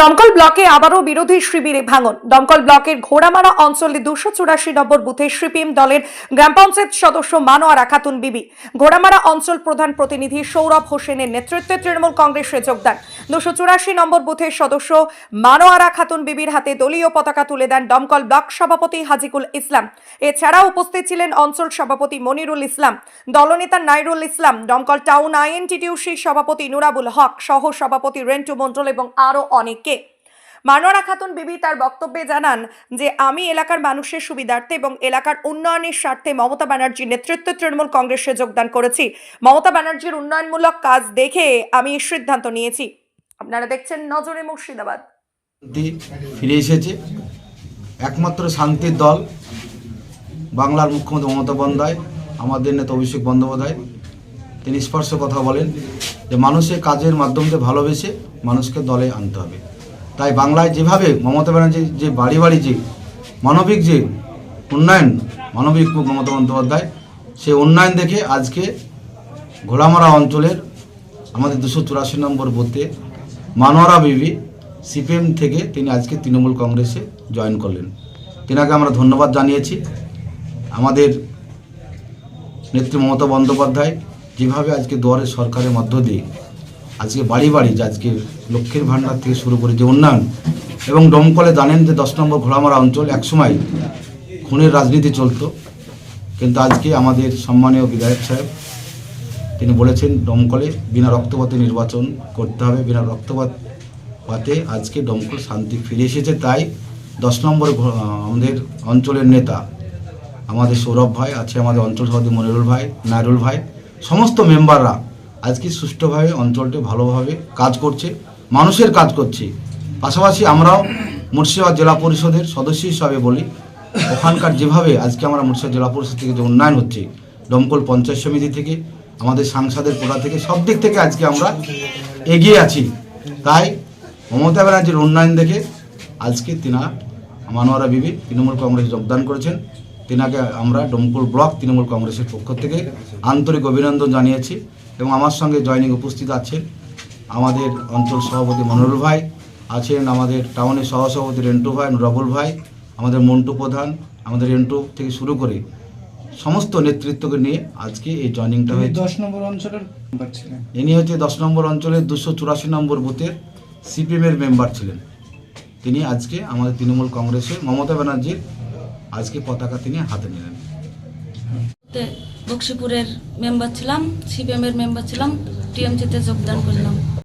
দমকল ব্লকে আবারও বিরোধী শিবিরে ভাঙন। দমকল ব্লকের ঘোড়ামারা অঞ্চলে দুশো চুরাশি নম্বর বুথে সিপিএম দলের গ্রাম পঞ্চায়েত সদস্য মানোয়ারা খাতুন বিবি, ঘোড়ামারা অঞ্চল প্রধান প্রতিনিধি সৌরভ হোসেনের নেতৃত্বে তৃণমূল কংগ্রেসে যোগদান। দুশো চুরাশি নম্বর বুথের সদস্য মানোয়ারা খাতুন বিবির হাতে দলীয় পতাকা তুলে দেন দমকল ব্লক সভাপতি হাজিকুল ইসলাম। এছাড়া উপস্থিত ছিলেন অঞ্চল সভাপতি মনিরুল ইসলাম, দলনেতা নাইরুল ইসলাম, দমকল টাউন আইএনটিটিউসির সভাপতি নুরাবুল হক, সহ সভাপতি রেন্টু মণ্ডল এবং আরও অনেকে মানোয়ারা খাতুন বিবি তার বক্তব্যে জানান যে, আমি এলাকার মানুষের সুবিধার্থে এবং এলাকার উন্নয়নের স্বার্থে মমতা ব্যানার্জির নেতৃত্বে তৃণমূল কংগ্রেসে যোগদান করেছি। মমতা ব্যানার্জির উন্নয়নমূলক কাজ দেখে আমি সিদ্ধান্ত নিয়েছি। আপনারা দেখছেন নজরে মুর্শিদাবাদ। ফিরে এসেছে। একমাত্র শান্তির দল, বাংলার মুখ্যমন্ত্রী মমতা বন্দ্যোপাধ্যায়, আমাদের নেতা অভিষেক বন্দ্যোপাধ্যায়। তিনি স্পর্শ কথা বলেন যে, মানুষের কাজের মাধ্যমে ভালোবেসে মানুষকে দলে আনতে হবে। তাই বাংলায় যেভাবে মমতা ব্যানার্জি যে বাড়ি বাড়ি যে মানবিক যে উন্নয়ন, মানবিক মমতা বন্দ্যোপাধ্যায়, সেই উন্নয়ন দেখে আজকে ঘোড়ামারা অঞ্চলের আমাদের দুশো চুরাশি নম্বর বুথে মানোয়ারা বিবি, সিপিএম থেকে তিনি আজকে তৃণমূল কংগ্রেসে জয়েন করলেন। তেনাকে আমরা ধন্যবাদ জানিয়েছি। আমাদের নেত্রী মমতা বন্দ্যোপাধ্যায় যেভাবে আজকে দুয়ারে সরকারের মধ্য দিয়ে আজকে বাড়ি বাড়ি, যে আজকে লক্ষ্মীর ভাণ্ডার থেকে শুরু করে যে উন্নয়ন, এবং দমকলে জানেন যে দশ নম্বর ঘোড়ামারা অঞ্চল একসময় খুনের রাজনীতি চলতো, কিন্তু আজকে আমাদের সম্মানীয় বিধায়ক সাহেব, তিনি বলেছেন দমকলে বিনা রক্তপাতে নির্বাচন করতে হবে, বিনা রক্তপাত পাতে আজকে দমকল শান্তি ফিরে এসেছে, তাই দশ নম্বর আমাদের অঞ্চলের নেতা আমাদের সৌরভ ভাই, আছে আমাদের অঞ্চল সভাপতি মনিরুল ভাই নাইরুল ভাই, সমস্ত মেম্বাররা আজকে সুষ্ঠুভাবে অঞ্চলটি ভালোভাবে কাজ করছে, মানুষের কাজ করছে। পাশাপাশি আমরাও মুর্শিদাবাদ জেলা পরিষদের সদস্য হিসাবে বলি, ওখানকার যেভাবে আজকে আমরা মুর্শিদাবাদ জেলা পরিষদ থেকে যে উন্নয়ন হচ্ছে, দমকল পঞ্চায়েত সমিতি থেকে, আমাদের সাংসদের কোটা থেকে, সব দিক থেকে আজকে আমরা এগিয়ে আছি। তাই মমতা ব্যানার্জির উন্নয়ন দেখে আজকে তিনা মানোয়ারা বিবি তৃণমূল কংগ্রেস যোগদান করেছেন। তিনাকে আমরা ডমকুল ব্লক তৃণমূল কংগ্রেসের পক্ষ থেকে আন্তরিক অভিনন্দন জানিয়েছি। এবং আমার সঙ্গে জয়নিং উপস্থিত আছেন আমাদের অঞ্চল সভাপতি মনোরুল ভাই আছেন আমাদের টাউনের সহসভাপতি রেন্টু ভাই রবুল ভাই আমাদের মন্টু প্রধান আমাদের রেন্টু থেকে শুরু করে সমস্ত নেতৃত্বকে নিয়ে আজকে এই জয়নিংটা হয়েছে। দশ নম্বর অঞ্চলের মেম্বার ছিলেন। ইনি হচ্ছে দশ নম্বর অঞ্চলের দুশো চুরাশি নম্বর বুথের সিপিএমের মেম্বার ছিলেন। তিনি আজকে আমাদের তৃণমূল কংগ্রেসের মমতা ব্যানার্জির আজকে পতাকা তিনি হাতে নিলেন। বক্সিপুরের মেম্বার ছিলাম সিপিএমের মেম্বার ছিলাম টিএমসিতে যোগদান করলাম।